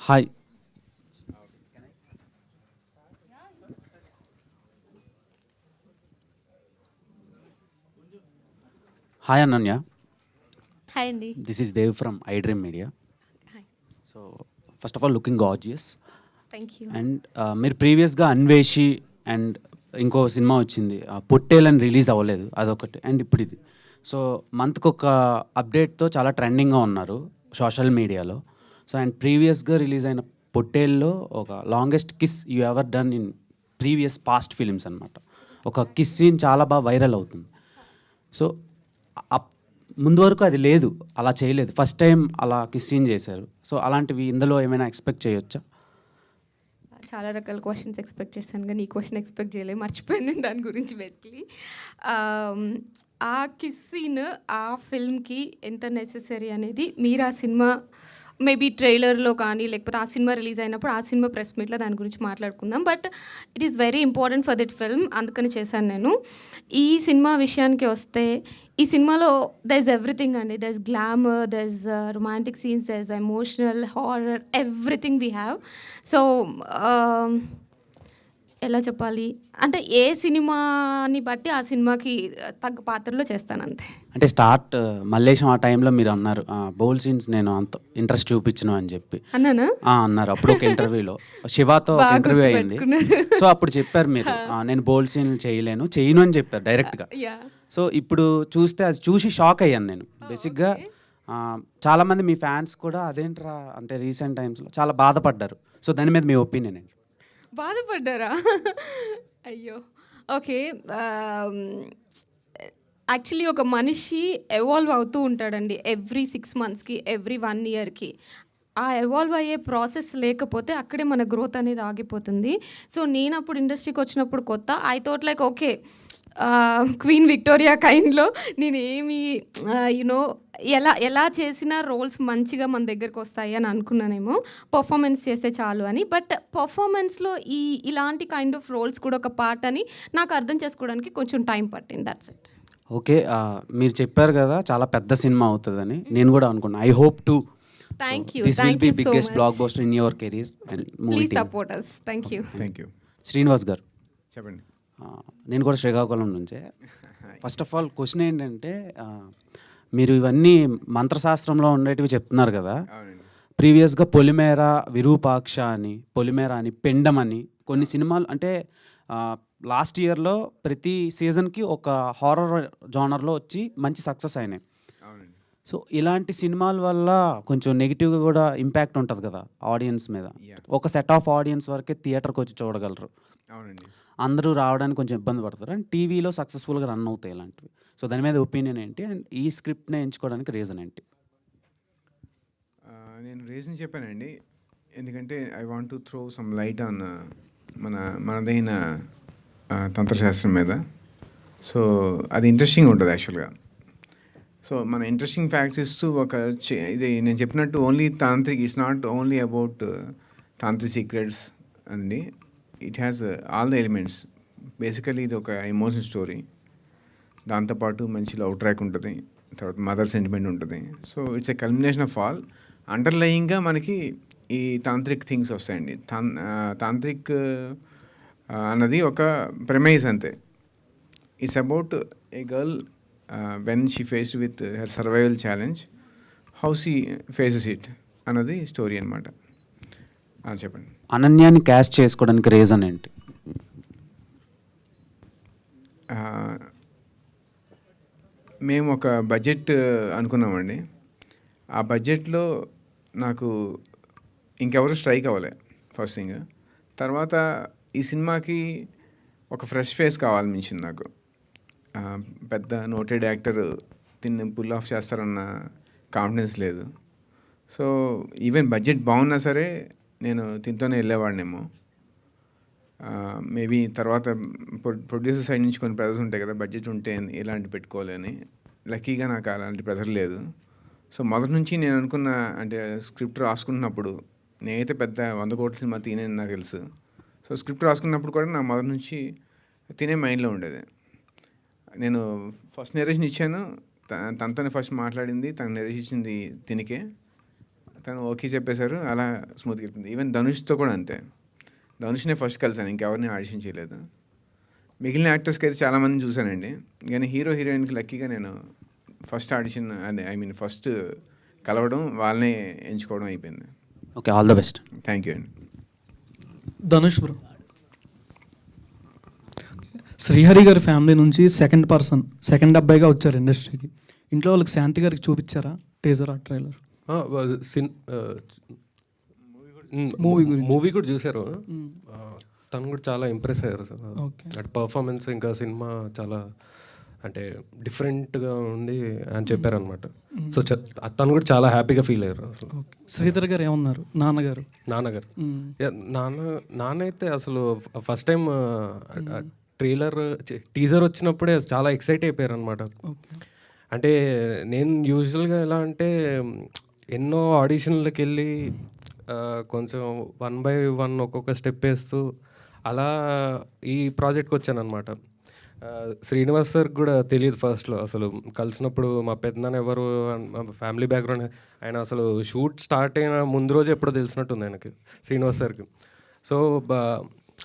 Hi. Hi Ananya. Hi అండి. This is Dev from I dream media so first of all looking gorgeous thank you and మీరు ప్రీవియస్గా Anveshi and ఇంకో cinema వచ్చింది. పొట్టేలని release అవ్వలేదు. అదొకటి. And ఇప్పుడు ఇది సో మంత్కి ఒక అప్డేట్తో చాలా ట్రెండింగ్గా ఉన్నారు సోషల్ మీడియాలో. సో అండ్ ప్రీవియస్గా రిలీజ్ అయిన పొట్టేల్లో ఒక longest kiss you ever done in previous past films అనమాట ఒక కిస్ సీన్ చాలా బాగా వైరల్ అవుతుంది. సో అప్- ముందు వరకు అది లేదు. అలా చేయలేదు. ఫస్ట్ టైం అలా కిస్ సీన్ చేశారు. సో అలాంటివి ఇందులో ఏమైనా ఎక్స్పెక్ట్ చేయొచ్చా? చాలా రకాల క్వశ్చన్స్ ఎక్స్పెక్ట్ చేశాను కానీ ఈ క్వశ్చన్ ఎక్స్పెక్ట్ చేయలేదు మర్చిపోయాను నేను దాని గురించి బేసిక్లీ um, ఆ కిస్ సీన్ ఆ ఫిల్మ్కి ఎంత నెసెసరీ అనేది మీరు ఆ సినిమా మేబీ ట్రైలర్లో కానీ లేకపోతే ఆ సినిమా రిలీజ్ అయినప్పుడు ఆ సినిమా ప్రెస్ మీట్లో దాని గురించి మాట్లాడుకుందాం. But it is very important for that film. అందుకని చేశాను నేను. ఈ సినిమా విషయానికి వస్తే ఈ సినిమాలో దర్ ఎవ్రీథింగ్ అండి. There glamour there romantic scenes there emotional horror everything we have so ఎలా చెప్పాలి? అంటే ఏ సినిమాని బట్టి ఆ సినిమాకి తగ్గ పాత్రలో చేస్తాను అంతే అంటే స్టార్ట్ మల్లేశం ఆ టైంలో మీరు అన్నారు బౌల్ సీన్స్ నేను అంత ఇంట్రెస్ట్ చూపించను అని చెప్పి. అన్నానా? అన్నారు. అప్పుడు ఒక ఇంటర్వ్యూలో. శివాతో ఒక ఇంటర్వ్యూ అయింది. సో అప్పుడు చెప్పారు మీరు "ఆ, నేను బౌల్ సీన్ చేయలేను చేయను అని చెప్పారు డైరెక్ట్గా. సో ఇప్పుడు చూస్తే అది చూసి షాక్ అయ్యాను నేను. బేసిక్గా చాలామంది మీ ఫ్యాన్స్ కూడా అదేంట్రా అంటే రీసెంట్ టైమ్స్లో చాలా బాధపడ్డారు. సో దాని మీద మీ ఒపీనియన్ ఏంటి? బాధపడ్డారా? అయ్యో. ఓకే యాక్చువల్లీ ఒక మనిషి ఎవాల్వ్ అవుతూ ఉంటాడండి. ఎవ్రీ సిక్స్ మంత్స్కి ఎవ్రీ వన్ ఇయర్కి ఆ ఎవాల్వ్ అయ్యే ప్రాసెస్ లేకపోతే అక్కడే మన గ్రోత్ అనేది ఆగిపోతుంది. సో నేను అప్పుడు ఇండస్ట్రీకి వచ్చినప్పుడు కొత్త I thought like okay queen Victoria కైండ్లో నేను ఏమి యునో ఎలా ఎలా చేసిన రోల్స్ మంచిగా మన దగ్గరకు వస్తాయి అని అనుకున్నానేమో. పర్ఫార్మెన్స్ చేస్తే చాలు అని. బట్ పర్ఫార్మెన్స్లో ఈ ఇలాంటి కైండ్ ఆఫ్ రోల్స్ కూడా ఒక పార్ట్ అని నాకు అర్థం చేసుకోవడానికి కొంచెం టైం పట్టింది. దట్స్ ఇట్ ఓకే మీరు చెప్పారు కదా చాలా పెద్ద సినిమా అవుతుందని. నేను కూడా అనుకున్నాను I hope to Thank you. This will be biggest. Blockbuster in your career and movie please support us thank you thank you Srinivas గారు చెప్పండి. ఆ, నేను కూడా శ్రీకాకుళం నుంచే. ఫస్ట్ ఆఫ్ ఆల్ క్వశ్చన్ ఏంటంటే మీరు ఇవన్నీ మంత్రశాస్త్రంలో ఉండేటివి చెప్తున్నారు కదా. ప్రీవియస్గా పొలిమేర విరూపాక్ష అని పొలిమేర అని పెండం అని కొన్ని సినిమాలు అంటే లాస్ట్ ఇయర్లో ప్రతి సీజన్కి ఒక హారర్ జానర్లో వచ్చి మంచి సక్సెస్ అయినాయి. సో ఇలాంటి సినిమాల వల్ల కొంచెం నెగిటివ్గా కూడా ఇంపాక్ట్ ఉంటుంది కదా ఆడియన్స్ మీద. ఒక సెట్ ఆఫ్ ఆడియన్స్ వరకే థియేటర్కి వచ్చి చూడగలరు. అవునండి. అందరూ రావడానికి కొంచెం ఇబ్బంది పడతారు. అండ్ టీవీలో సక్సెస్ఫుల్గా రన్ అవుతాయి ఇలాంటివి. సో దాని మీద ఒపీనియన్ ఏంటి? అండ్ ఈ స్క్రిప్ట్ని ఎంచుకోవడానికి రీజన్ ఏంటి? నేను రీజన్ చెప్పానండి. ఎందుకంటే I want to throw some light on మన మనదైన తంత్రశాస్త్రం మీద. సో అది ఇంట్రెస్టింగ్ ఉంటుంది యాక్చువల్గా. సో మన ఇంట్రెస్టింగ్ ఫ్యాక్ట్స్ ఇస్తూ ఒక ఇది నేను చెప్పినట్టు only tantric it's not only about tantric secrets అండి. It has all the elements basically ఇది ఒక ఎమోషన్ స్టోరీ దాంతోపాటు మంచి లవ్ ట్రాక్ ఉంటుంది. తర్వాత మదర్ సెంటిమెంట్ ఉంటుంది. So it's a culmination of all అండర్లయింగ్గా మనకి ఈ తాంత్రిక్ థింగ్స్ వస్తాయండి. తాన్ తాంత్రిక్ అన్నది ఒక ప్రెమైజ్ అంతే. It's about a girl when she faced with her survival challenge how she faces it అన్నది స్టోరీ అనమాట చెప్పండి. అనన్యాన్ని క్యాస్ట్ చేసుకోవడానికి రీజన్ ఏంటి? మేము ఒక బడ్జెట్ అనుకున్నామండి. ఆ బడ్జెట్లో నాకు ఇంకెవరు స్ట్రైక్ అవ్వలే ఫస్ట్ థింగ్ తర్వాత ఈ సినిమాకి ఒక ఫ్రెష్ ఫేస్ కావాలనిపించింది నాకు. పెద్ద నోటెడ్ యాక్టర్ దీన్ని పుల్ ఆఫ్ చేస్తారన్న కాన్ఫిడెన్స్ లేదు. సో ఈవెన్ బడ్జెట్ బాగున్నా సరే నేను దీంతోనే వెళ్ళేవాడినేమో. మేబీ తర్వాత ప్రొడ్యూసర్ సైడ్ నుంచి కొన్ని ప్రెజర్స్ ఉంటాయి కదా బడ్జెట్ ఉంటే ఇలాంటి పెట్టుకోవాలి అని. లక్కీగా నాకు అలాంటి ప్రెజర్ లేదు. సో మొదటి నుంచి నేను అనుకున్న అంటే స్క్రిప్ట్ రాసుకున్నప్పుడు నేనైతే పెద్ద వంద కోట్ల సినిమా తినే నాకు తెలుసు. సో స్క్రిప్ట్ రాసుకున్నప్పుడు కూడా నా మొదటి నుంచి తినే మైండ్లో ఉండేది. నేను ఫస్ట్ నెరేషన్ ఇచ్చాను. త- తనతోనే ఫస్ట్ మాట్లాడింది. తను నెరేషన్ ఇచ్చింది తినికే. తను ఓకే చెప్పేశారు. అలా స్మూత్గా వెళ్ళింది ఈవెన్ ధనుష్తో కూడా అంతే. ధనుష్నే ఫస్ట్ కలిసాను ఇంకెవరిని ఆడిషన్ చేయలేదు. మిగిలిన యాక్టర్స్కి అయితే చాలామంది చూశానండి. కానీ హీరో హీరోయిన్కి లక్కీగా నేను ఫస్ట్ ఆడిషన్ అదే ఐ మీన్ ఫస్ట్ కలవడం వాళ్ళనే ఎంచుకోవడం అయిపోయింది. Okay all the best thank you అండి. ధనుష్ బ్రో. శ్రీహరి గారి ఫ్యామిలీ నుంచి సెకండ్ పర్సన్ సెకండ్ అబ్బాయిగా వచ్చారు ఇండస్ట్రీకి. ఇంట్లో వాళ్ళకి శాంతి గారికి చూపించారా? టేజర్ ఆ ట్రైలర్ సిన్ గురించి. మూవీ కూడా చూశారు. తను కూడా చాలా ఇంప్రెస్ అయ్యారు. అటు పర్ఫార్మెన్స్ ఇంకా సినిమా చాలా అంటే డిఫరెంట్గా ఉంది అని చెప్పారనమాట సో తను కూడా చాలా హ్యాపీగా ఫీల్ అయ్యారు అసలు. శ్రీధర్ గారు ఏమన్నారు? నాన్నగారు? నాన్నగారు. నాన్న నాన్న అయితే అసలు ఫస్ట్ టైం ట్రైలర్ టీజర్ వచ్చినప్పుడే చాలా ఎక్సైట్ అయిపోయారు అనమాట అంటే నేను యూజువల్గా ఎలా అంటే ఎన్నో ఆడిషన్లకు వెళ్ళి కొంచెం వన్ బై వన్ ఒక్కొక్క స్టెప్ వేస్తూ అలా ఈ ప్రాజెక్ట్కి వచ్చాను అనమాట శ్రీనివాస్ సార్ కూడా తెలియదు ఫస్ట్లో. అసలు కలిసినప్పుడు మా పెద్దనాన్న ఎవరు ఫ్యామిలీ బ్యాక్గ్రౌండ్ ఆయన అసలు షూట్ స్టార్ట్ అయిన ముందు రోజు ఎప్పుడో తెలిసినట్టుంది ఆయనకి శ్రీనివాస్ సార్కి. సో బా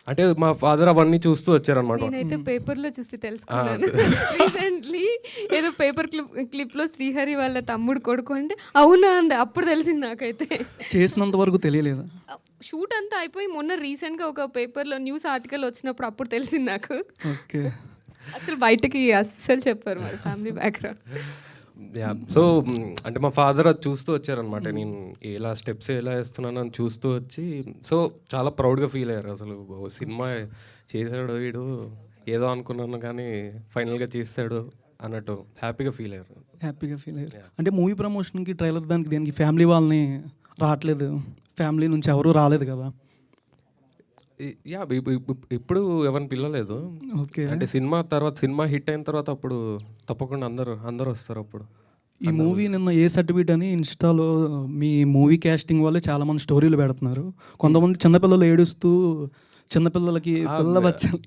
అంటే మా ఫాదర్ అవన్నీ చూస్తూ వచ్చారనమాట నేనైతే పేపర్లో చూసి తెలుసుకున్నాను. రీసెంట్లీ ఏదో పేపర్ క్లిప్ క్లిప్లో శ్రీహరి వాళ్ళ తమ్ముడు కొడుకు అంటే అవునా అంది. అప్పుడు తెలిసింది నాకైతే. చేసినంత వరకు తెలియలేదా? షూట్ అంతా అయిపోయి మొన్న రీసెంట్గా ఒక పేపర్లో న్యూస్ ఆర్టికల్ వచ్చినప్పుడు అప్పుడు తెలిసింది నాకు. ఓకే. అసలు బయటకి అస్సలు చెప్పారు మరి ఫ్యామిలీ బ్యాక్గ్రౌండ్. యా. సో అంటే మా ఫాదర్ అది చూస్తూ వచ్చారనమాట నేను ఎలా స్టెప్స్ ఎలా వేస్తున్నాను అని చూస్తూ వచ్చి సో చాలా ప్రౌడ్గా ఫీల్ అయ్యారు అసలు. ఓ సినిమా చేశాడు వీడు ఏదో అనుకున్నాను కానీ ఫైనల్గా చేస్తాడు అన్నట్టు హ్యాపీగా ఫీల్ అయ్యారు. హ్యాపీగా ఫీల్ అయ్యారు. అంటే మూవీ ప్రమోషన్కి ట్రైలర్ దానికి దేనికి ఫ్యామిలీ వాళ్ళని రావట్లేదు. ఫ్యామిలీ నుంచి ఎవరు రాలేదు కదా. యా ఇప్- ఇప్- ఇప్- ఇప్పుడు ఎవరిని పిల్లలేదు. ఓకే. అంటే సినిమా తర్వాత సినిమా హిట్ అయిన తర్వాత అప్పుడు తప్పకుండా అందరూ అందరూ వస్తారు అప్పుడు. ఈ మూవీ నిన్న ఏ సర్టిఫికేట్ అని ఇన్స్టాలో మీ మూవీ క్యాస్టింగ్ వల్లే చాలా మంది స్టోరీలు పెడుతున్నారు. కొంతమంది చిన్నపిల్లలు ఏడుస్తూ చిన్నపిల్లలకి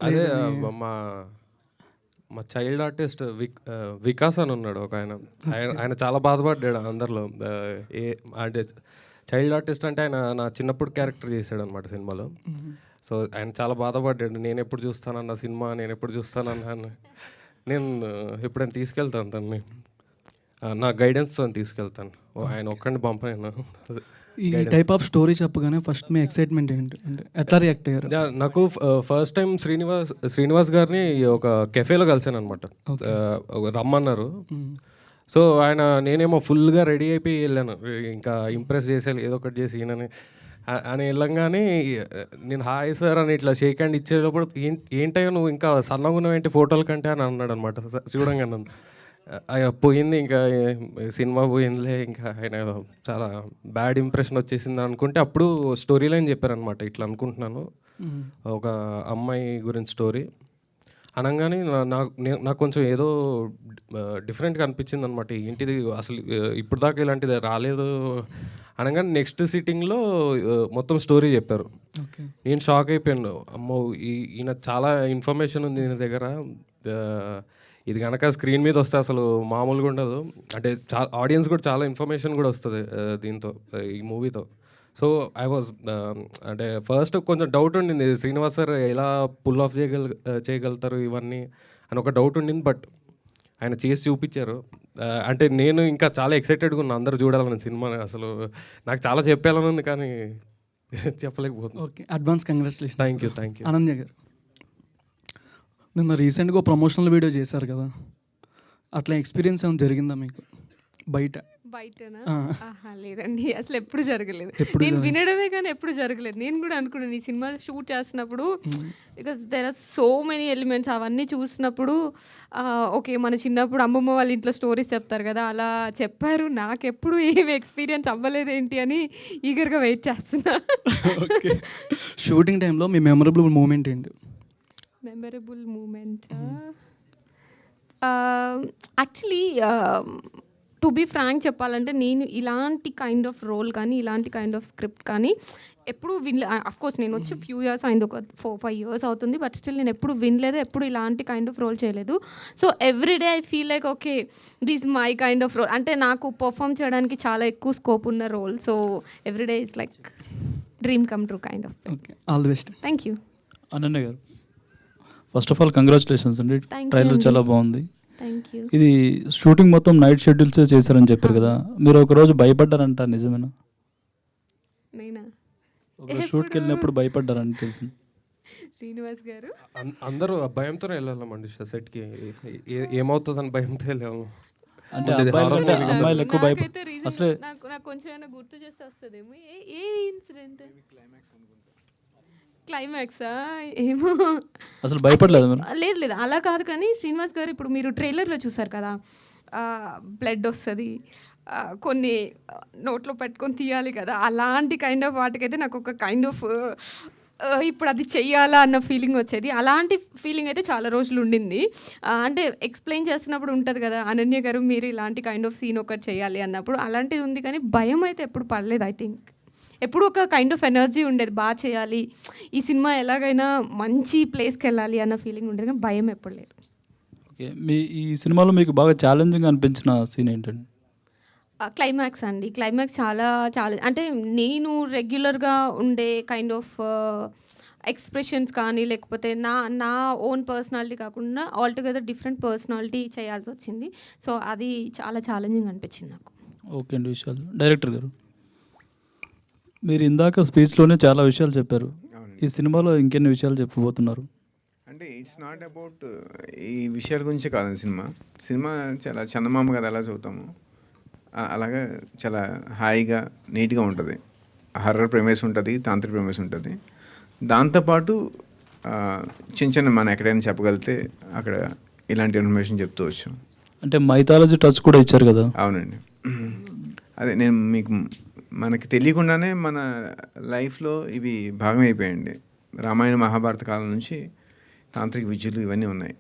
అదే మా మా చైల్డ్ ఆర్టిస్ట్ విక్ వికాస్ అని ఉన్నాడు ఒక ఆయన. ఆయన ఆయన చాలా బాధపడ్డాడు అందరిలో. ఏ అంటే చైల్డ్ ఆర్టిస్ట్ అంటే ఆయన నా చిన్నప్పుడు క్యారెక్టర్ చేశాడు అనమాట సినిమాలో సో ఆయన చాలా బాధపడ్డాడు. నేను ఎప్పుడు చూస్తానన్న సినిమా? నేను ఎప్పుడు చూస్తానన్నా. నేను ఎప్పుడైనా తీసుకెళ్తాను తన్ని. నా గైడెన్స్తో తీసుకెళ్తాను. ఓ, ఆయన ఒక్కడిని పంపాను ఈ టైప్ ఆఫ్ స్టోరీ చెప్పగానే ఫస్ట్ మీ ఎక్సైట్మెంట్ ఏంటి? అంటే ఎట్లా రియాక్ట్ అయ్యారు. నాకు ఫస్ట్ టైం శ్రీనివాస్ శ్రీనివాస్ గారిని ఒక కెఫేలో కలిసాను అనమాట రమ్మన్నారు. సో ఆయన నేనేమో ఫుల్గా రెడీ అయిపోయి వెళ్ళాను. ఇంకా ఇంప్రెస్ చేసేయాలి ఏదో ఒకటి చేసి ఈయనని. అని వెళ్ళంగానే నేను హాయ్ సార్ అని ఇట్లా షేక్ హ్యాండ్ ఇచ్చేటప్పుడు ఏం ఏంటయ్యో నువ్వు ఇంకా సన్నగా ఉన్నావు ఏంటి ఫోటోల కంటే అని అన్నాడు అనమాట చూడంగా నన్ను. పోయింది ఇంకా సినిమా పోయిందిలే ఇంకా ఆయన చాలా బ్యాడ్ ఇంప్రెషన్ వచ్చేసింది అనుకుంటే అప్పుడు స్టోరీ లైన్ చెప్పారనమాట ఇట్లా అనుకుంటున్నాను. ఒక అమ్మాయి గురించి స్టోరీ. అనగానే నాకు నాకు కొంచెం ఏదో డిఫరెంట్గా అనిపించింది అనమాట ఏంటిది అసలు ఇప్పుడు దాకా ఇలాంటిది రాలేదు. అనగానే నెక్స్ట్ సిట్టింగ్లో మొత్తం స్టోరీ చెప్పారు. నేను షాక్ అయిపోయాను. అమ్మో ఈయన చాలా ఇన్ఫర్మేషన్ ఉంది ఈయన దగ్గర. ఇది కనుక స్క్రీన్ మీద వస్తే అసలు మామూలుగా ఉండదు. అంటే చాలా ఆడియన్స్ కూడా చాలా ఇన్ఫర్మేషన్ కూడా వస్తుంది దీంతో ఈ మూవీతో సో ఐ వాజ్ అంటే ఫస్ట్ కొంచెం డౌట్ ఉండింది శ్రీనివాస్ సార్ ఎలా పుల్ ఆఫ్ చేయగల చేయగలుగుతారు ఇవన్నీ? అని ఒక డౌట్ ఉండింది బట్ ఆయన చేసి చూపించారు. అంటే నేను ఇంకా చాలా ఎక్సైటెడ్గా ఉన్నా అందరూ చూడాలని సినిమా అసలు నాకు చాలా చెప్పాలని ఉంది కానీ చెప్పలేకపోతున్నా. Okay advance congratulation thank you thank you Ananya గారు నిన్న రీసెంట్గా ప్రమోషనల్ వీడియో చేశారు కదా అట్లా ఎక్స్పీరియన్స్ ఏమైనా జరిగిందా మీకు? బయట. బయటనా? లేదండి. అసలు ఎప్పుడు జరగలేదు. ఎప్పుడు నేను వినడమే కానీ ఎప్పుడు జరగలేదు. నేను కూడా అనుకున్నాను ఈ సినిమా షూట్ చేస్తున్నప్పుడు because there are so many elements అవన్నీ చూసినప్పుడు ఓకే మన చిన్నప్పుడు అమ్మమ్మ వాళ్ళ ఇంట్లో స్టోరీస్ చెప్తారు కదా అలా చెప్పారు. నాకెప్పుడు ఏమి ఎక్స్పీరియన్స్ అవ్వలేదేంటి అని ఈగర్గా వెయిట్ చేస్తున్నా. షూటింగ్ టైంలో మీ మెమరబుల్ మూమెంట్ ఏంటి? Memorable moment actually to be frank చెప్పాలంటే నేను ఇలాంటి కైండ్ ఆఫ్ రోల్ కానీ ఇలాంటి కైండ్ ఆఫ్ స్క్రిప్ట్ కానీ ఎప్పుడు వినలే అఫ్ కోర్స్ నేను వచ్చి ఫ్యూ ఇయర్స్ అయింది ఒక ఫోర్ ఫైవ్ ఇయర్స్ అవుతుంది బట్ స్టిల్ నేను ఎప్పుడు వినలేదు ఎప్పుడు ఇలాంటి కైండ్ ఆఫ్ రోల్ చేయలేదు. So every day I feel like okay this my kind of role అంటే నాకు పర్ఫామ్ చేయడానికి చాలా ఎక్కువ స్కోప్ ఉన్న role so every day is like dream come true kind of okay all the best thank you Ananya గారు first of all congratulations అండి. Trailer. చాలా బాగుంది. ఇది షూటింగ్ మొత్తం నైట్ షెడ్యూల్స్ చేశారని చెప్పారు కదా. మీరు ఒక రోజు భయపడ్డారంట నిజమేనా? షూట్కి వెళ్ళినప్పుడు భయపడ్డారని తెలిసింది. శ్రీనివాస్ గారు. అందరూ ఆ భయంతోనే వెళ్ళామండి సెట్కి. ఏమవుతుందని భయంతో వెళ్ళాము. అంటే. అమ్మాయిలు ఎక్కువ భయప నాకైతే reason అసలే నాకు కొంచెం గుర్తు చేస్తే వస్తుందేమో. ఏ ఏ ఇన్సిడెంట్ క్లైమాక్సా ఏమో. అసలు భయపడలేదు లేదు లేదు. అలా కాదు కానీ శ్రీనివాస్ గారు ఇప్పుడు మీరు ట్రైలర్లో చూసారు కదా బ్లడ్ వస్తుంది. కొన్ని నోట్లో పెట్టుకొని తీయాలి కదా. అలాంటి కైండ్ ఆఫ్ వాటికైతే నాకు ఒక కైండ్ ఆఫ్ ఇప్పుడు అది చెయ్యాలా అన్న ఫీలింగ్ వచ్చేది. అలాంటి ఫీలింగ్ అయితే చాలా రోజులు ఉండింది. అంటే ఎక్స్ప్లెయిన్ చేస్తున్నప్పుడు ఉంటుంది కదా అనన్య గారు మీరు ఇలాంటి కైండ్ ఆఫ్ సీన్ ఒకటి చేయాలి అన్నప్పుడు. అలాంటిది ఉంది కానీ భయం అయితే ఎప్పుడు పడలేదు ఐ థింక్ ఎప్పుడు ఒక కైండ్ ఆఫ్ ఎనర్జీ ఉండేది. బాగా చేయాలి. ఈ సినిమా ఎలాగైనా మంచి ప్లేస్కి వెళ్ళాలి అన్న ఫీలింగ్ ఉండేది కానీ భయం ఎప్పుడు లేదు. ఓకే. మీ ఈ సినిమాలో మీకు బాగా ఛాలెంజింగ్ అనిపించిన సీన్ ఏంటండి? క్లైమాక్స్ అండి. క్లైమాక్స్ చాలా చాలా అంటే నేను రెగ్యులర్గా ఉండే కైండ్ ఆఫ్ ఎక్స్ప్రెషన్స్ కానీ లేకపోతే నా నా ఓన్ పర్సనాలిటీ కాకుండా ఆల్టుగెదర్ డిఫరెంట్ పర్సనాలిటీ చేయాల్సి వచ్చింది. సో అది చాలా ఛాలెంజింగ్ అనిపించింది నాకు. ఓకే అండి విషయాలు డైరెక్టర్ గారు? మీరు ఇందాక స్పీచ్లోనే చాలా విషయాలు చెప్పారు. ఈ సినిమాలో ఇంకెన్ని విషయాలు చెప్పబోతున్నారు? అంటే ఇట్స్ నాట్ అబౌట్ ఈ విషయాల గురించి కాదండి సినిమా. సినిమా చాలా చందమామ కదా ఎలా చదువుతాము అలాగా చాలా హాయిగా నీట్గా ఉంటుంది. హర్రర్ ప్రెమేస్ ఉంటుంది తాంత్రిక ప్రెమేస్ ఉంటుంది. దాంతోపాటు చిన్న చిన్న మనం ఎక్కడైనా చెప్పగలిగితే అక్కడ ఇలాంటి ఇన్ఫర్మేషన్ చెప్తూ వచ్చు. అంటే మైథాలజీ టచ్ కూడా ఇచ్చారు కదా? అవునండి. అదే నేను మీకు మనకి తెలియకుండానే మన లైఫ్లో ఇవి భాగం అయిపోయాయండి రామాయణ మహాభారత కాలం నుంచి తాంత్రిక విద్యలు ఇవన్నీ ఉన్నాయి.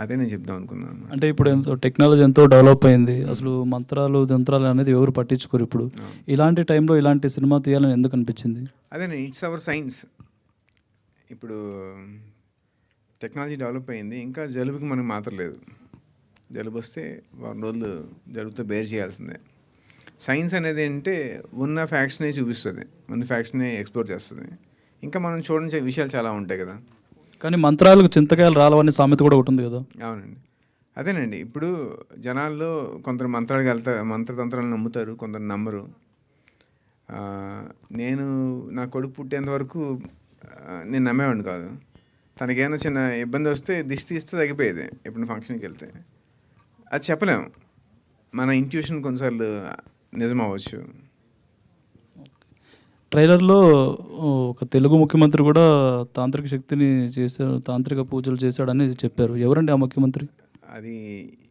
అదే నేను చెప్దాం అనుకున్నాను అంటే ఇప్పుడు ఎంతో టెక్నాలజీ ఎంతో డెవలప్ అయింది. అసలు మంత్రాలు యంత్రాలు అనేది ఎవరు పట్టించుకోరు ఇప్పుడు. ఇలాంటి టైంలో ఇలాంటి సినిమా తీయాలని ఎందుకు అనిపించింది? అదే ఇట్స్ అవర్ సైన్స్. ఇప్పుడు టెక్నాలజీ డెవలప్ అయింది. ఇంకా జలుబుకి మనకు మాత్రం లేదు. జలుబు వస్తే వారం రోజులు జలుబుతో బేర్ చేయాల్సిందే. సైన్స్ అనేది ఏంటంటే ఉన్న ఫ్యాక్ట్స్నే చూపిస్తుంది ఉన్న ఫ్యాక్ట్స్నే ఎక్స్ప్లోర్ చేస్తుంది. ఇంకా మనం చూడని విషయాలు చాలా ఉంటాయి కదా. కానీ మంత్రాలకు చింతకాయలు రాలవని సామెత కూడా ఒకటి ఉంది కదా. అవునండి. అదేనండి. ఇప్పుడు జనాల్లో కొందరు మంత్రాలకు వెళ్తా మంత్రతంత్రాలు నమ్ముతారు కొందరు నమ్మరు. నేను నా కొడుకు పుట్టేంత వరకు నేను నమ్మేవాడిని కాదు. తనకేమైనా చిన్న ఇబ్బంది వస్తే దిష్టి తీస్తే తగ్గిపోయేది ఎప్పుడు ఫంక్షన్కి వెళ్తే. అది చెప్పలేము మన ఇంట్యూషన్ కొన్నిసార్లు నిజం అవ్వచ్చు ట్రైలర్లో ఒక తెలుగు ముఖ్యమంత్రి కూడా తాంత్రిక శక్తిని చేశారు తాంత్రిక పూజలు చేశాడని చెప్పారు. ఎవరండి ఆ ముఖ్యమంత్రి? అది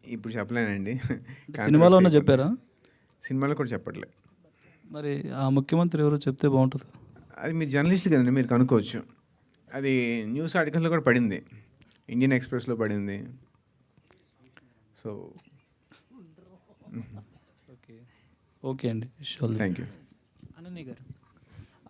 ఇప్పుడు చెప్పలేనండి. సినిమాలో ఉన్న చెప్పారా? సినిమాలో కూడా చెప్పట్లే. మరి ఆ ముఖ్యమంత్రి ఎవరో చెప్తే బాగుంటుంది. అది మీరు జర్నలిస్ట్ కదండి మీరు కనుక్కోవచ్చు. అది న్యూస్ ఆర్టికల్స్లో కూడా పడింది. ఇండియన్ ఎక్స్ప్రెస్లో పడింది. సో ఓకే అండి. షూర్ థ్యాంక్ యూ అనన్య గారు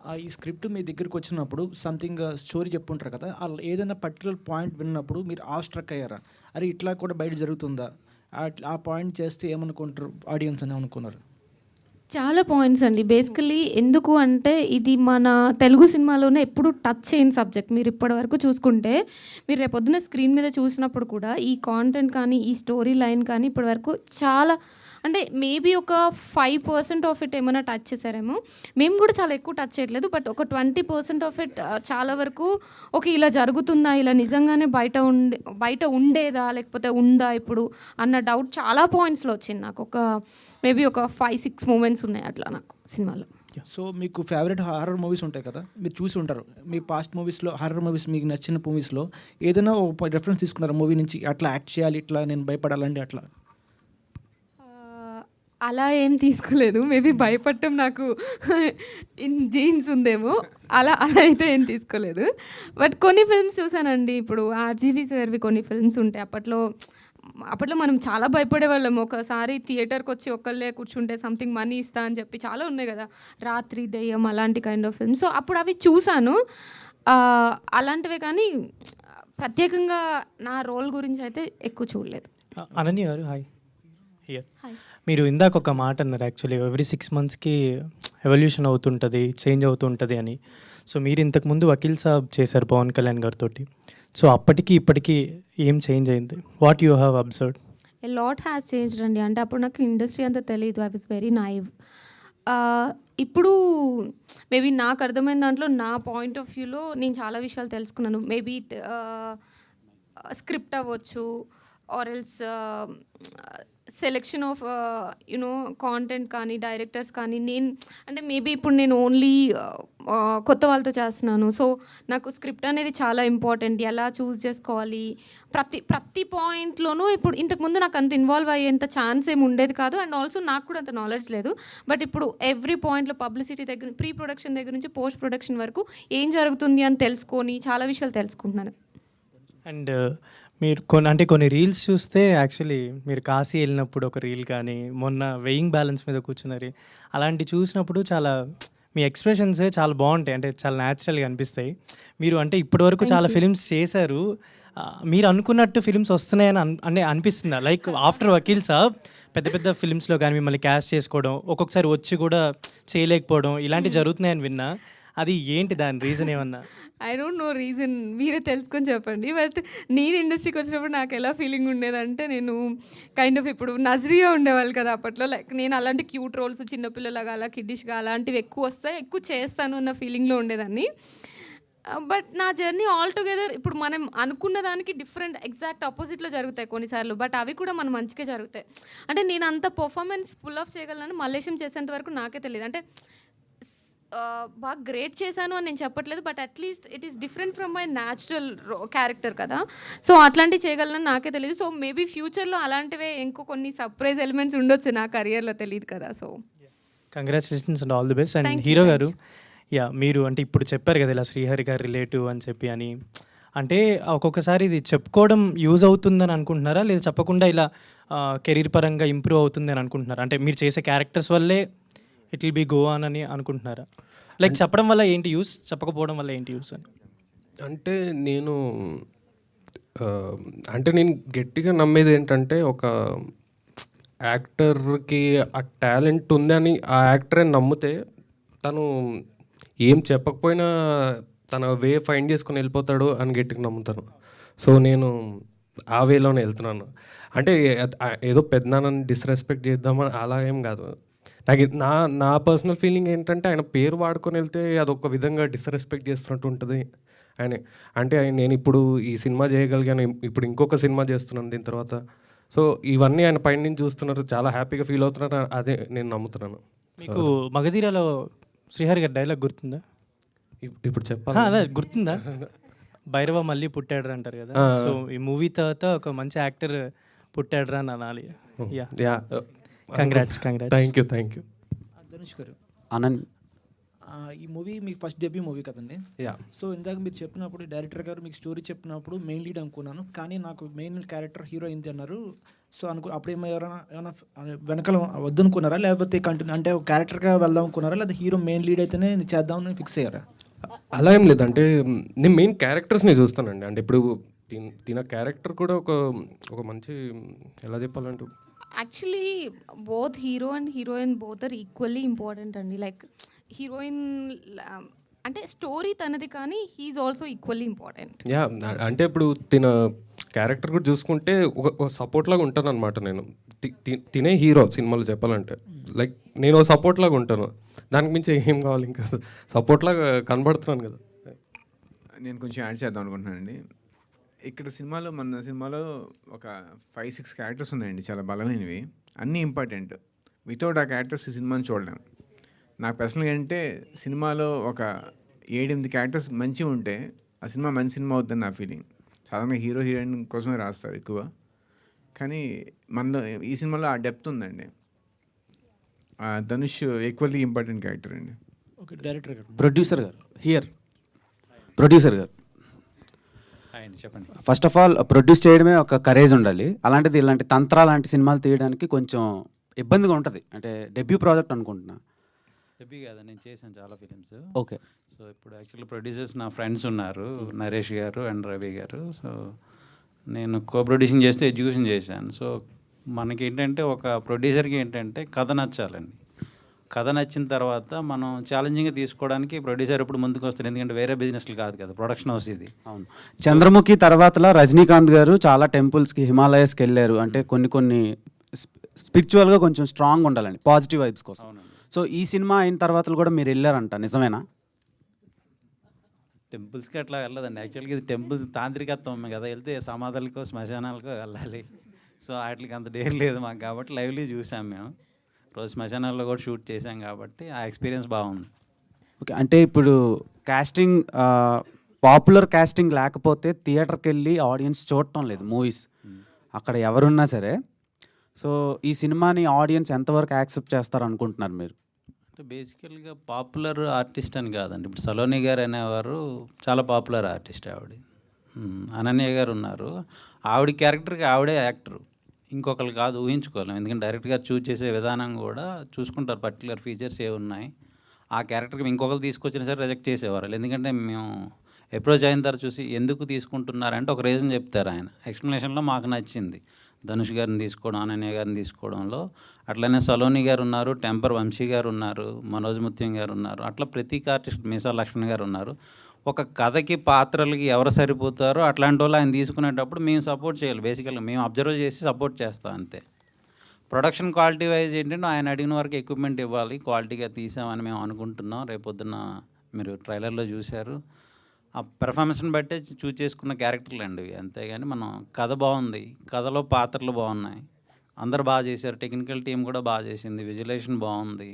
ఆ ఈ స్క్రిప్ట్ మీ దగ్గరికి వచ్చినప్పుడు సంథింగ్ స్టోరీ చెప్పుంటారు కదా ఏదైనా పర్టికులర్ పాయింట్ విన్నప్పుడు మీరు ఆ స్ట్రక్ అయ్యారా? అరే ఇట్లా కూడా బయట జరుగుతుందా? ఆ- ఆ పాయింట్ చేస్తే ఏమనుకుంటారు? ఆడియన్స్ అని అనుకున్నారు చాలా పాయింట్స్ అండి. బేసికలీ ఎందుకు అంటే ఇది మన తెలుగు సినిమాలోనే ఎప్పుడు టచ్ చేయని సబ్జెక్ట్ మీరు ఇప్పటివరకు చూసుకుంటే మీరు రేపొద్దున స్క్రీన్ మీద చూసినప్పుడు కూడా ఈ కాంటెంట్ కానీ ఈ స్టోరీ లైన్ కానీ ఇప్పటివరకు చాలా అంటే మేబీ ఒక ఫైవ్ పర్సెంట్ ఆఫ్ ఇట్ ఏమైనా టచ్ చేశారేమో. మేము కూడా చాలా ఎక్కువ టచ్ చేయట్లేదు బట్ ఒక ట్వంటీ పర్సెంట్ ఆఫ్ ఇట్ చాలా వరకు ఓకే ఇలా జరుగుతుందా? ఇలా నిజంగానే బయట ఉండే బయట ఉండేదా? లేకపోతే ఉందా ఇప్పుడు? అన్న డౌట్ చాలా పాయింట్స్లో వచ్చింది నాకు. ఒక మేబీ ఒక ఫైవ్ సిక్స్ మూమెంట్స్ ఉన్నాయి అట్లా నాకు సినిమాలో. సో మీకు ఫేవరెట్ హారర్ మూవీస్ ఉంటాయి కదా? మీరు చూసి ఉంటారు. మీ పాస్ట్ మూవీస్లో హారర్ మూవీస్ మీకు నచ్చిన మూవీస్లో ఏదైనా ఒక రెఫరెన్స్ తీసుకున్నారు మూవీ నుంచి. అట్లా యాక్ట్ చేయాలి ఇట్లా నేను భయపడాలండి అట్లా. అలా ఏం తీసుకోలేదు. మేబీ భయపడటం నాకు ఇన్ జీన్స్ ఉందేమో. అలా అలా అయితే ఏం తీసుకోలేదు. బట్ కొన్ని ఫిల్మ్స్ చూసానండి. ఇప్పుడు ఆర్జీవీ సార్వి కొన్ని ఫిల్మ్స్ ఉంటాయి అప్పట్లో అప్పట్లో మనం చాలా భయపడేవాళ్ళం ఒకసారి థియేటర్కి వచ్చి ఒక్కళ్ళే కూర్చుంటే సంథింగ్ మనీ ఇస్తా అని చెప్పి చాలా ఉన్నాయి కదా. రాత్రి దెయ్యం అలాంటి కైండ్ ఆఫ్ ఫిల్మ్ సో అప్పుడు అవి చూశాను అలాంటివే కానీ ప్రత్యేకంగా నా రోల్ గురించి అయితే ఎక్కువ చూడలేదు. అనన్య గారు హాయ్ హియర్ హాయ్ మీరు ఇందాక ఒక మాట అన్నారు యాక్చువల్లీ ఎవ్రీ సిక్స్ మంత్స్కి ఎవల్యూషన్ అవుతుంటుంది చేంజ్ అవుతుంటుంది అని. సో మీరు ఇంతకుముందు వకీల్ సాబ్ చేశారు పవన్ కళ్యాణ్ గారితో సో అప్పటికి ఇప్పటికి ఏం చేంజ్ అయింది? What you have observe a lot has changed అండి అంటే అప్పుడు నాకు ఇండస్ట్రీ అంతా తెలియదు ఐ వాజ్ వెరీ నైవ్ ఇప్పుడు మేబీ నాకు అర్థమైన దాంట్లో నా పాయింట్ ఆఫ్ వ్యూలో నేను చాలా విషయాలు తెలుసుకున్నాను. మేబీ స్క్రిప్ట్ అవ్వచ్చు or else selection of you know content కానీ డైరెక్టర్స్ కానీ నేను అంటే మేబీ ఇప్పుడు నేను ఓన్లీ uh, uh, కొత్త వాళ్ళతో చేస్తున్నాను. సో నాకు స్క్రిప్ట్ అనేది చాలా ఇంపార్టెంట్ ఎలా చూస్ చేసుకోవాలి? ప్రతి ప్రతి పాయింట్లోనూ ఇప్పుడు ఇంతకుముందు నాకు అంత ఇన్వాల్వ్ అయ్యేంత ఛాన్స్ ఏమి ఉండేది కాదు. అండ్ ఆల్సో నాకు కూడా అంత నాలెడ్జ్ లేదు. బట్ ఇప్పుడు ఎవ్రీ పాయింట్లో పబ్లిసిటీ దగ్గర ప్రీ ప్రొడక్షన్ దగ్గర నుంచి పోస్ట్ ప్రొడక్షన్ వరకు ఏం జరుగుతుంది అని తెలుసుకొని చాలా విషయాలు తెలుసుకుంటున్నాను. అండ్ మీరు కొన్ని అంటే కొన్ని రీల్స్ చూస్తే యాక్చువల్లీ మీరు కాశీ వెళ్ళినప్పుడు ఒక రీల్ కానీ మొన్న వెయింగ్ బ్యాలెన్స్ మీద కూర్చున్నారు అలాంటి చూసినప్పుడు చాలా మీ ఎక్స్ప్రెషన్స్ చాలా బాగుంటాయి. అంటే చాలా న్యాచురల్గా అనిపిస్తాయి. మీరు అంటే ఇప్పటివరకు చాలా ఫిలిమ్స్ చేశారు. మీరు అనుకున్నట్టు ఫిలిమ్స్ వస్తున్నాయని అన్ అంటే అనిపిస్తుందా? లైక్ ఆఫ్టర్ వకీల్ సాబ్ పెద్ద పెద్ద ఫిలిమ్స్లో కానీ మిమ్మల్ని క్యాష్ చేసుకోవడం ఒక్కొక్కసారి వచ్చి కూడా చేయలేకపోవడం ఇలాంటివి జరుగుతున్నాయని విన్నా. అది ఏంటి దాని రీజన్ ఏమన్నా? ఐ డోంట్ నో రీజన్ మీరే తెలుసుకొని చెప్పండి. బట్ నేను ఇండస్ట్రీకి వచ్చినప్పుడు నాకు ఎలా ఫీలింగ్ ఉండేదంటే నేను కైండ్ ఆఫ్ ఇప్పుడు నజరియా ఉండేవాళ్ళు కదా అప్పట్లో. లైక్ నేను అలాంటి క్యూట్ రోల్స్ చిన్నపిల్లలాగా అలా కిడ్డిష్గా అలాంటివి ఎక్కువ వస్తాయి ఎక్కువ చేస్తాను అన్న ఫీలింగ్లో ఉండేదాన్ని. Uh, బట్ నా జర్నీ ఆల్ టుగెదర్ ఇప్పుడు మనం అనుకున్న దానికి డిఫరెంట్ ఎగ్జాక్ట్ ఆపోజిట్లో జరుగుతాయి కొన్నిసార్లు. బట్ అవి కూడా మన మంచిగా జరుగుతాయి. అంటే నేను అంత పర్ఫార్మెన్స్ ఫుల్ ఆఫ్ చేయగలను మలేషియం చేసేంత వరకు నాకే తెలియదు. అంటే బాగా గ్రేట్ చేశాను అని నేను చెప్పట్లేదు but at least it is different from my natural character కదా. సో అట్లాంటివి చేయగలను నాకే తెలియదు సో మేబీ ఫ్యూచర్లో అలాంటివే ఇంకో కొన్ని సర్ప్రైజ్ ఎలిమెంట్స్ ఉండొచ్చు నా కెరియర్లో తెలియదు కదా so congratulations and all the best and hero గారు యా మీరు అంటే ఇప్పుడు చెప్పారు కదా ఇలా శ్రీహరి గారు రిలేటివ్ అని చెప్పి అని. అంటే ఒక్కొక్కసారి ఇది చెప్పుకోవడం యూజ్ అవుతుందని అనుకుంటున్నారా? లేదా చెప్పకుండా ఇలా కెరీర్ పరంగా ఇంప్రూవ్ అవుతుంది అని అనుకుంటున్నారా? అంటే మీరు చేసే క్యారెక్టర్స్ వల్లే it will be go on అని అనుకుంటున్నారా? లైక్ చెప్పడం వల్ల ఏంటి యూస్ చెప్పకపోవడం వల్ల ఏంటి యూస్ అని? అంటే నేను అంటే నేను గట్టిగా నమ్మేది ఏంటంటే ఒక యాక్టర్కి ఆ టాలెంట్ ఉందని ఆ యాక్టరే నమ్మితే తను ఏం చెప్పకపోయినా తన వే ఫైండ్ చేసుకుని వెళ్ళిపోతాడు అని గట్టిగా నమ్ముతాను. సో నేను ఆ వేలోనే వెళ్తున్నాను. అంటే ఏదో పెద్దనాన్నని డిస్రెస్పెక్ట్ చేద్దామని అలా ఏం కాదు. నాకు నా నా పర్సనల్ ఫీలింగ్ ఏంటంటే ఆయన పేరు వాడుకొని వెళ్తే అదొక విధంగా డిస్రెస్పెక్ట్ చేస్తున్నట్టు ఉంటుంది. ఆయన అంటే నేను ఇప్పుడు ఈ సినిమా చేయగలిగాను ఇప్పుడు ఇంకొక సినిమా చేస్తున్నాను దీని తర్వాత. సో ఇవన్నీ ఆయన పైన నుంచి చూస్తున్నారు చాలా హ్యాపీగా ఫీల్ అవుతున్నారు అదే నేను నమ్ముతున్నాను. మీకు మగధీరాలో శ్రీహరి గారి డైలాగ్ గుర్తుందా? ఇప్- ఇప్పుడు చెప్పాలి. అదే గుర్తుందా? భైరవ మళ్ళీ పుట్టాడు అంటారు కదా. సో ఈ మూవీ తర్వాత ఒక మంచి యాక్టర్ పుట్టాడు అని అనాలి. Yeah. Yeah congrats congrats thank you thank you Dhanush గారు అనన్ ఆ, ఈ మూవీ మీకు ఫస్ట్ డెబ్యూ మూవీ కదండి? యా సో ఇందాక మీరు చెప్పినప్పుడు డైరెక్టర్ గారు మీకు స్టోరీ చెప్పినప్పుడు మెయిన్ లీడ్ అనుకున్నాను. కానీ నాకు మెయిన్ క్యారెక్టర్ హీరో అయింది అన్నారు. సో అనుకు అప్పుడు ఏమో ఎవరైనా ఏమైనా వెనకాల వద్దనుకున్నారా? లేకపోతే కంటిన్యూ అంటే క్యారెక్టర్గా వెళ్దాం అనుకున్నారా? లేదా హీరో మెయిన్ లీడ్ అయితేనే చేద్దామని ఫిక్స్ అయ్యారా? అలా ఏం లేదు అంటే మ్, నేను మెయిన్ క్యారెక్టర్స్ని చూస్తానండి. అంటే ఇప్పుడు తిన క్యారెక్టర్ కూడా ఒక ఒక మంచి ఎలా చెప్పాలంటే actually both hero and heroine both are equally important అండి. లైక్ హీరోయిన్ అంటే స్టోరీ తనది కానీ he is also equally important yeah అంటే ఇప్పుడు తిన క్యారెక్టర్ కూడా చూసుకుంటే ఒక సపోర్ట్ లాగా ఉంటాను అనమాట నేను. తి- తి- తినే హీరో సినిమాలో చెప్పాలంటే. లైక్ నేను సపోర్ట్ లాగా ఉంటాను. దానికి మించి ఏం కావాలి ఇంకా? సపోర్ట్ లాగా కనబడుతున్నాను కదా. నేను కొంచెం యాడ్ చేద్దాం అనుకుంటున్నానండి. ఇక్కడ సినిమాలో మన సినిమాలో ఒక ఫైవ్ సిక్స్ క్యారెక్టర్స్ ఉన్నాయండి చాలా బలమైనవి. అన్నీ ఇంపార్టెంట్ వితౌట్ ఆ క్యారెక్టర్స్ ఈ సినిమాని చూడలేం. నాకు పర్సనల్గా అంటే సినిమాలో ఒక ఏడెనిమిది క్యారెక్టర్స్ మంచిగా ఉంటే ఆ సినిమా మంచి సినిమా అవుతుందని నా ఫీలింగ్ సాధారణంగా హీరో హీరోయిన్ కోసమే రాస్తారు ఎక్కువ. కానీ మనలో ఈ సినిమాలో ఆ డెప్త్ ఉందండి. ఆ ధనుష్ ఈక్వల్లీ ఇంపార్టెంట్ క్యారెక్టర్ అండి. ఓకే డైరెక్టర్ గారు. ప్రొడ్యూసర్ గారు. హియర్ ప్రొడ్యూసర్ గారు. చెప్పండి. ఫస్ట్ ఆఫ్ ఆల్ ప్రొడ్యూస్ చేయడమే ఒక కరేజ్ ఉండాలి. అలాంటిది ఇలాంటి తంత్ర లాంటి సినిమాలు తీయడానికి కొంచెం ఇబ్బందిగా ఉంటుంది. అంటే డెబ్యూ ప్రాజెక్ట్ అనుకుంటున్నా. హెబ్బీ కాదా నేను చేశాను చాలా ఫిలిమ్స్ ఓకే సో ఇప్పుడు యాక్చువల్లీ ప్రొడ్యూసర్స్ నా ఫ్రెండ్స్ ఉన్నారు నరేష్ గారు అండ్ రవి గారు. సో నేను కో ప్రొడ్యూసింగ్ చేస్తే ఎడ్యుకేషన్ చేశాను. సో మనకి ఏంటంటే ఒక ప్రొడ్యూసర్కి ఏంటంటే కథ నచ్చాలండి. కథ నచ్చిన తర్వాత మనం ఛాలెంజింగ్గా తీసుకోవడానికి ప్రొడ్యూసర్ ఇప్పుడు ముందుకు వస్తారు ఎందుకంటే వేరే బిజినెస్లు కాదు కదా ప్రొడక్షన్ హౌస్ ఇది. అవును. చంద్రముఖి తర్వాతలా రజనీకాంత్ గారు చాలా టెంపుల్స్కి హిమాలయస్కి వెళ్ళారు. అంటే కొన్ని కొన్ని స్పిరిచువల్గా కొంచెం స్ట్రాంగ్ ఉండాలండి పాజిటివ్ వైబ్స్ కోసం. సో ఈ సినిమా అయిన తర్వాత కూడా మీరు వెళ్ళారంట నిజమేనా? టెంపుల్స్కి అట్లా వెళ్ళదండి. యాక్చువల్గా ఇది టెంపుల్స్ తాంత్రికత్వం కదా. వెళ్తే సమాధులకో శ్మశానాలకో వెళ్ళాలి. సో వాటికి అంత డేర్ లేదు మాకు కాబట్టి లైవ్లీ చూసాం మేము. రోజు శ్మశానాల్లో కూడా షూట్ చేసాం కాబట్టి ఆ ఎక్స్పీరియన్స్ బాగుంది. ఓకే అంటే ఇప్పుడు కాస్టింగ్ పాపులర్ కాస్టింగ్ లేకపోతే థియేటర్కి వెళ్ళి ఆడియన్స్ చూడటం లేదు మూవీస్ అక్కడ ఎవరున్నా సరే. సో ఈ సినిమాని ఆడియన్స్ ఎంతవరకు యాక్సెప్ట్ చేస్తారు అనుకుంటున్నారు మీరు? అంటే బేసికల్గా పాపులర్ ఆర్టిస్ట్ అని కాదండి. ఇప్పుడు సలోని గారు అనేవారు చాలా పాపులర్ ఆర్టిస్ట్ ఆవిడ. అనన్య గారు ఉన్నారు. ఆవిడ క్యారెక్టర్కి ఆవిడే యాక్టర్ ఇంకొకరు కాదు ఊహించుకోలేం. ఎందుకంటే డైరెక్ట్గా చూజ్ చేసే విధానం కూడా చూసుకుంటారు. పర్టికులర్ ఫీచర్స్ ఏ ఉన్నాయి. ఆ క్యారెక్టర్కి ఇంకొకరు తీసుకొచ్చినా సరే రిజెక్ట్ చేసేవారు. ఎందుకంటే మేము అప్రోచ్ అయిన తర్వాత చూసి ఎందుకు తీసుకుంటున్నారంటే ఒక రీజన్ చెప్తారు ఆయన. ఎక్స్ప్లెనేషన్లో మాకు నచ్చింది. ధనుష్ గారిని తీసుకోవడం అనన్య గారిని తీసుకోవడంలో అట్లనే సలోని గారు ఉన్నారు టెంపర్ వంశీ గారు ఉన్నారు మనోజ్ ముత్యం గారు ఉన్నారు అట్లా ప్రతి ఆర్టిస్ట్ మీసా లక్ష్మణ్ గారు ఉన్నారు. ఒక కథకి పాత్రలకి ఎవరు సరిపోతారో అట్లాంటి వాళ్ళు ఆయన తీసుకునేటప్పుడు మేము సపోర్ట్ చేయాలి. బేసికల్గా మేము అబ్జర్వ్ చేసి సపోర్ట్ చేస్తాం అంతే. ప్రొడక్షన్ క్వాలిటీ వైజ్ ఏంటంటే ఆయన అడిగిన వరకు ఎక్విప్మెంట్ ఇవ్వాలి క్వాలిటీగా తీసామని మేము అనుకుంటున్నాం. రేపొద్దున మీరు ట్రైలర్లో చూశారు. ఆ పెర్ఫార్మెన్స్ని బట్టే చూజ్ చేసుకున్న క్యారెక్టర్లు అండి ఇవి. అంతేగాని మనం కథ బాగుంది కథలో పాత్రలు బాగున్నాయి. అందరు బాగా చేశారు టెక్నికల్ టీం కూడా బాగా చేసింది విజువలేషన్ బాగుంది.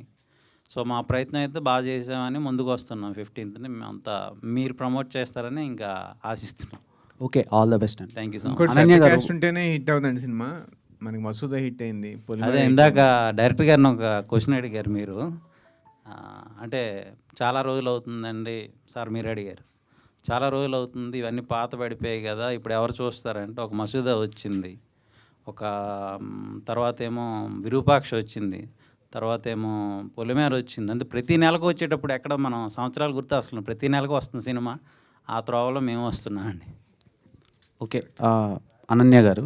సో మా ప్రయత్నం అయితే బాగా చేసామని ముందుకు వస్తున్నాం. ఫిఫ్టీన్త్ని మేమంతా మీరు ప్రమోట్ చేస్తారని ఇంకా ఆశిస్తున్నాం. ఓకే ఆల్ ద బెస్ట్ అండి. థ్యాంక్ యూ సో మచ్ ఉంటేనే హిట్ అవుతుందండి సినిమా. మనకి మసూదా హిట్ అయింది అదే ఇందాక. డైరెక్టర్ గారిని ఒక క్వశ్చన్ అడిగారు మీరు. అంటే చాలా రోజులు అవుతుందండి సార్ మీరు అడిగారు. చాలా రోజులు అవుతుంది ఇవన్నీ పాత పడిపోయాయి కదా ఇప్పుడు ఎవరు చూస్తారంటే ఒక మసూదా వచ్చింది ఒక తర్వాత ఏమో విరూపాక్ష వచ్చింది తర్వాత ఏమో పొలిమేర వచ్చింది అంటే ప్రతి నెలకు వచ్చేటప్పుడు ఎక్కడ మనం సంవత్సరాలు గుర్తు వస్తున్నాం ప్రతి నెలకు వస్తుంది సినిమా ఆ త్రోవలో మేము వస్తున్నాం అండి ఓకే ఆ, అనన్య గారు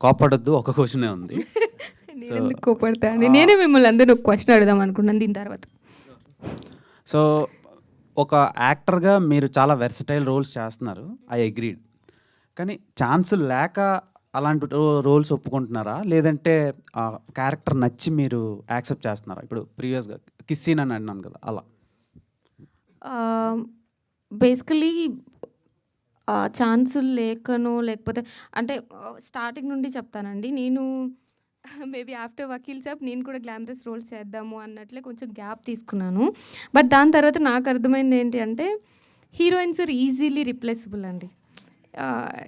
కోపడొద్దు ఒక క్వశ్చనే ఉంది. కోపడతా అండి? నేనే మిమ్మల్ని అందరూ ఒక క్వశ్చన్ అడుగుదాం అనుకున్నాను దీని తర్వాత. సో ఒక యాక్టర్గా మీరు చాలా వెర్సటైల్ రోల్స్ చేస్తున్నారు. ఐ అగ్రీడ్ కానీ ఛాన్స్ లేక అలాంటి రోల్స్ ఒప్పుకుంటున్నారా? లేదంటే ఆ క్యారెక్టర్ నచ్చి మీరు యాక్సెప్ట్ చేస్తున్నారా? ఇప్పుడు ప్రీవియస్గా కిస్సీన్ అని అన్నాను కదా అలా. బేసికలీ ఛాన్సులు లేకను లేకపోతే అంటే స్టార్టింగ్ నుండి చెప్తానండి. నేను మేబీ ఆఫ్టర్ వకీల్ సాబ్ నేను కూడా గ్లామరస్ రోల్స్ చేద్దాము అన్నట్లే కొంచెం గ్యాప్ తీసుకున్నాను. బట్ దాని తర్వాత నాకు అర్థమైంది ఏంటి అంటే హీరోయిన్స్ ఆర్ ఈజీలీ రిప్లేసబుల్ అండి.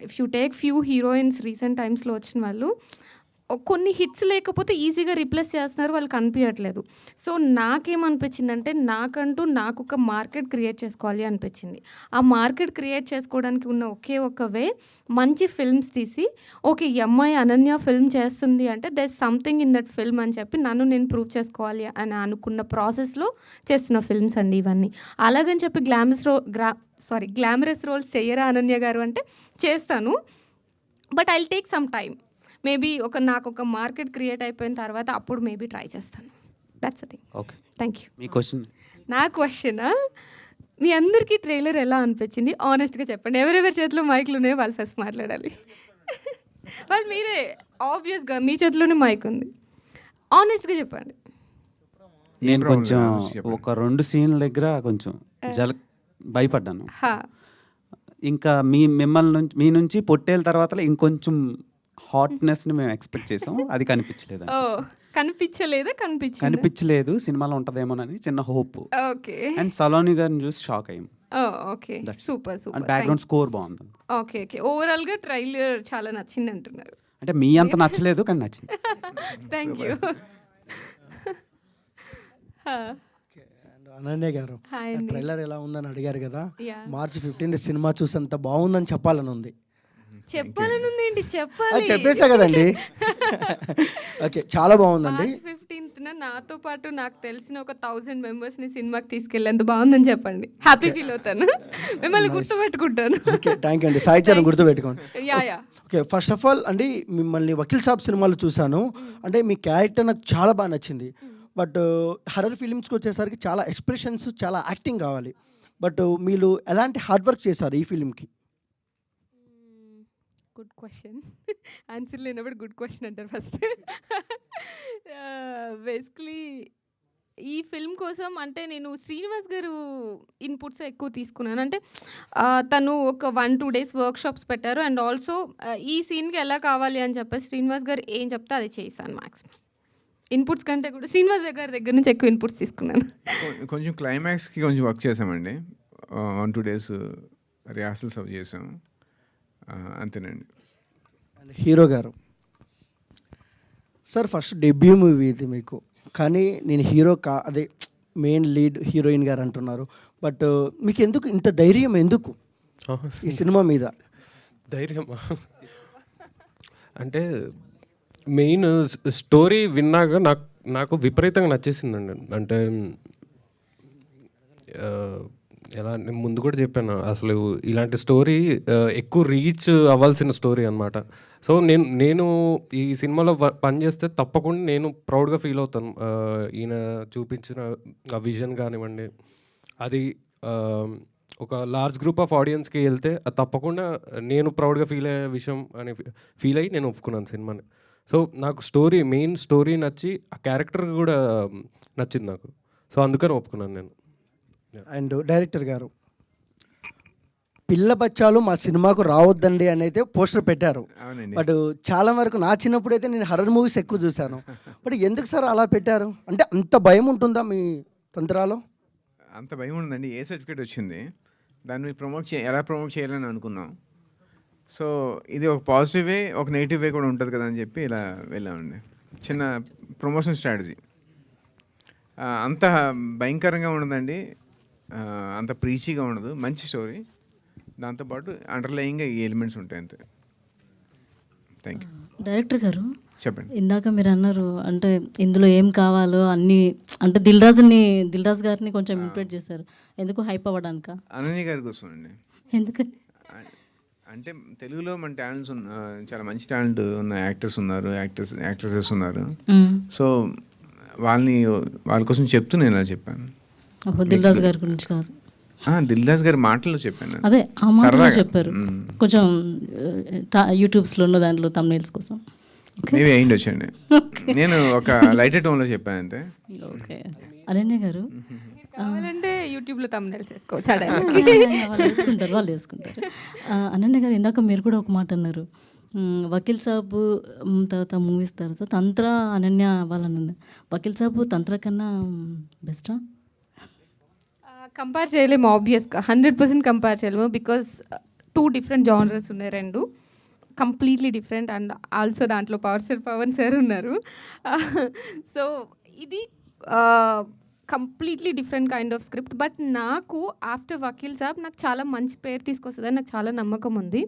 If you take few heroines recent టైమ్స్లో వచ్చిన వాళ్ళు కొన్ని హిట్స్ లేకపోతే ఈజీగా రీప్లేస్ చేస్తున్నారు వాళ్ళకి అనిపించట్లేదు సో నాకేమనిపించిందంటే నాకంటూ నాకు ఒక మార్కెట్ క్రియేట్ చేసుకోవాలి అనిపించింది. ఆ మార్కెట్ క్రియేట్ చేసుకోవడానికి ఉన్న ఒకే ఒక వే మంచి ఫిల్మ్స్ తీసి ఓకే ఎంఐ అమ్మాయి అనన్య ఫిల్మ్ చేస్తుంది అంటే there's something in that film అని చెప్పి నన్ను నేను ప్రూవ్ చేసుకోవాలి అని అనుకున్న ప్రాసెస్లో చేస్తున్న ఫిల్మ్స్ అండి ఇవన్నీ. అలాగని చెప్పి గ్లామరస్ రో గ్రా సారీ గ్లామరస్ రోల్స్ చేయరా అనన్య గారు అంటే చేస్తాను. But I'll take some time maybe ఒక నాకు ఒక మార్కెట్ క్రియేట్ అయిపోయిన తర్వాత అప్పుడు మేబీ ట్రై చేస్తాను. That's thing okay thank you me question నా క్వశ్చన్ మీ అందరికీ ట్రైలర్ ఎలా అనిపించింది? ఆనెస్ట్గా చెప్పండి. ఎవరెవరి చేతిలో మైక్లు ఉన్నాయో వాళ్ళు ఫస్ట్ మాట్లాడాలి. వాళ్ళు మీరే ఆబ్వియస్గా మీ చేతిలోనే మైక్ ఉంది. ఆనెస్ట్గా చెప్పండి. నేను కొంచెం. ఒక రెండు సీన్ల దగ్గర కొంచెం జల భయపడ్డాను. హా. ఇంకా మీ మిమ్మల్ని నుంచి మీ నుంచి పొట్టేల తర్వాత ఇంకొంచెం హాట్నెస్ని మేము ఎక్స్పెక్ట్ చేసాం. అది కనిపించలేదు ఓ కనిపించలేదా? కనిపించింది? కనిపించలేదు. సినిమాలో ఉంటుందేమోనని చిన్న హోప్ ఓకే. అండ్ సలోని గారిని చూసి షాక్ అయ్యాం. ఓ okay. That's it. Super and super. Background score బాగుంది. Okay okay. ఓవరాల్గా ట్రైలర్ చాలా నచ్చింది అంటున్నారు. అంటే మీ అంత నచ్చలేదు కానీ నచ్చింది. థ్యాంక్ యూ అండ్ అనన్య గారు అండి ట్రైలర్ ఎలా ఉందని అడిగారు కదా. యా మార్చి ఫిఫ్టీన్త్ సినిమా చూసేంత బాగుందని చెప్పాలని ఉంది. చెప్పాలని ఉందేంటి ఆ, చెప్పాలి. చెప్పేసా కదండి. ఓకే చాలా బాగుందండి. మార్చ్ ఫిఫ్టీన్త్న నాతో పాటు నాకు తెలిసిన ఒక థౌసండ్ మెంబర్స్ని సినిమాకి తీసుకెళ్ళేంత బాగుందని చెప్పండి. హ్యాపీ ఫీల్ అవుతాను. మిమ్మల్ని గుర్తుపెట్టుకుంటాను. ఓకే థ్యాంక్ యూ అండి. సాయి చరణ్ గుర్తుపెట్టుకోండి. Yeah yeah okay first of all అండి మిమ్మల్ని వకీల్ సాబ్ సినిమాలో చూశాను. అంటే మీ క్యారెక్టర్ నాకు చాలా బాగా నచ్చింది. బట్ హర్రర్ ఫిలిమ్స్కి వచ్చేసరికి చాలా ఎక్స్ప్రెషన్స్ చాలా యాక్టింగ్ కావాలి. బట్ మీరు ఎలాంటి హార్డ్ వర్క్ చేశారు ఈ ఫిలింకి గుడ్ క్వశ్చన్ ఆన్సర్ లేనప్పుడు గుడ్ క్వశ్చన్ అంటారు ఫస్ట్ బేసిక్లీ uh, ఈ ఫిల్మ్ కోసం అంటే నేను శ్రీనివాస్ గారు ఇన్పుట్స్ ఎక్కువ తీసుకున్నాను. అంటే uh, తను ఒక వన్ టూ డేస్ వర్క్షాప్స్ పెట్టారు. అండ్ ఆల్సో uh, ఈ సీన్కి ఎలా కావాలి అని చెప్పేసి శ్రీనివాస్ గారు ఏం చెప్తే అది చేశాను మ్యాక్సిమం ఇన్పుట్స్ కంటే కూడా శ్రీనివాస్ గారి దగ్గర నుంచి ఎక్కువ ఇన్పుట్స్ తీసుకున్నాను. కొంచెం క్లైమాక్స్కి కొంచెం వర్క్ చేసామండి వన్ టూ డేస్ రిహార్సల్స్ అవి చేసాము అంతేనండి. హీరో గారు. సార్ ఫస్ట్ డెబ్యూ మూవీ ఇది మీకు. కానీ నేను హీరో కా అదే మెయిన్ లీడ్ హీరోయిన్ గారు అంటున్నారు. బట్ మీకు ఎందుకు ఇంత ధైర్యం ఎందుకు? ఈ సినిమా మీద. ధైర్యమా? అంటే మెయిన్ స్టోరీ విన్నాక నాకు నాకు విపరీతంగా నచ్చేసిందండి. అంటే ఎలా నేను ముందు కూడా చెప్పాను అసలు ఇలాంటి స్టోరీ ఎక్కువ రీచ్ అవ్వాల్సిన స్టోరీ అనమాట సో నేను నేను ఈ సినిమాలో పనిచేస్తే తప్పకుండా నేను ప్రౌడ్గా ఫీల్ అవుతాను. ఈయన చూపించిన ఆ విజన్ కానివ్వండి అది ఒక లార్జ్ గ్రూప్ ఆఫ్ ఆడియన్స్కి వెళ్తే అది తప్పకుండా నేను ప్రౌడ్గా ఫీల్ అయ్యే విషయం అని ఫీల్ అయ్యి నేను ఒప్పుకున్నాను సినిమాని. సో నాకు స్టోరీ మెయిన్ స్టోరీ నచ్చి ఆ క్యారెక్టర్ కూడా నచ్చింది నాకు. సో అందుకని ఒప్పుకున్నాను నేను. అండ్ డైరెక్టర్ గారు పిల్ల బచ్చాలు మా సినిమాకు రావద్దండి అని అయితే పోస్టర్ పెట్టారు. అవునండి. బట్ చాలా వరకు నా చిన్నప్పుడు అయితే నేను హర్రర్ మూవీస్ ఎక్కువ చూశాను. బట్ ఎందుకు సార్ అలా పెట్టారు? అంటే అంత భయం ఉంటుందా మీ తంత్రాలో? అంత భయం ఉందండి. ఏ సర్టిఫికేట్ వచ్చింది? దాన్ని ప్రమోట్ చే ఎలా ప్రమోట్ చేయాలని అనుకున్నాం. సో ఇది ఒక పాజిటివ్ వే ఒక నెగిటివ్ వే కూడా ఉంటుంది కదా అని చెప్పి ఇలా వెళ్ళామండి. చిన్న ప్రమోషన్ స్ట్రాటజీ. అంత భయంకరంగా ఉండదండి. అంత ప్రీచీగా ఉండదు. మంచి స్టోరీ. దాంతోపాటు అండర్లయింగ్గా ఈ ఎలిమెంట్స్ ఉంటాయి అంతే. థ్యాంక్ యూ డైరెక్టర్ గారు చెప్పండి. ఇందాక మీరు అన్నారు అంటే ఇందులో ఏం కావాలో అన్ని అంటే దిల్ రాజుని దిల్ రాజు గారిని కొంచెం ఇంప్రెట్ చేశారు. ఎందుకు హైప్ అవ్వడానిక? అనన్య గారి కోసం అండి. ఎందుకని అ- అంటే తెలుగులో మన టాలెంట్స్ ఉన్న చాలా మంచి టాలెంట్ ఉన్న యాక్టర్స్ ఉన్నారు యాక్టర్స్ యాక్ట్రసెస్ ఉన్నారు. సో వాళ్ళని వాళ్ళ కోసం చెప్తూ నేను ఇలా చెప్పాను. ఓహో దిల్ రాజు గారి గురించి కాదు. ఆ, దిల్దాస్ గారి మాటల్లో చెప్పాను. అదే ఆ మాటలో. చెప్పారు. కొంచెం యూట్యూబ్స్లో ఉన్న దాంట్లో తమ్నైల్స్ కోసం. మేబీ అయింది వచ్చండి నేను ఒక లైట్ టోన్లో చెప్పాను అంతే. ఓకే. అనన్య గారు? కావాలంటే యూట్యూబ్లో తమ్నెల్స్ వేసుకోవచ్చు వేసుకుంటారు వాళ్ళు వేసుకుంటారు. అనన్య గారు ఇందాక మీరు కూడా ఒక మాట అన్నారు. వకీల్ సాబ్ తర్వాత మూవీస్ తర్వాత తంత్ర అనన్య వాళ్ళని వకీల్ సాబ్ తంత్ర కన్నా బెస్టా? కంపేర్ చేయలేము ఆబ్వియస్గా హండ్రెడ్ పర్సెంట్ కంపేర్ చేయలేము బికాస్ టూ డిఫరెంట్ జానర్స్ ఉన్నాయి రెండు. కంప్లీట్లీ డిఫరెంట్ అండ్ ఆల్సో దాంట్లో పవర్ స్టార్ పవన్ సార్ ఉన్నారు. సో ఇది completely different kind of script but నాకు ఆఫ్టర్ వకీల్ సాబ్ నాకు చాలా మంచి పేరు తీసుకొస్తుందని నాకు చాలా నమ్మకం ఉంది.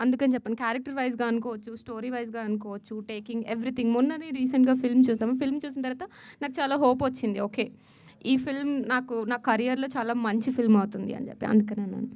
అందుకని చెప్పాను. క్యారెక్టర్ వైజ్గా అనుకోవచ్చు స్టోరీ వైజ్గా అనుకోవచ్చు టేకింగ్ ఎవ్రీథింగ్ మొన్న రీసెంట్గా ఫిల్మ్ చూసాము. ఫిల్మ్ చూసిన తర్వాత నాకు చాలా హోప్ వచ్చింది. ఓకే ఈ ఫిల్మ్ నాకు నా కెరియర్లో చాలా మంచి ఫిల్మ్ అవుతుంది అని చెప్పి అందుకనే నేను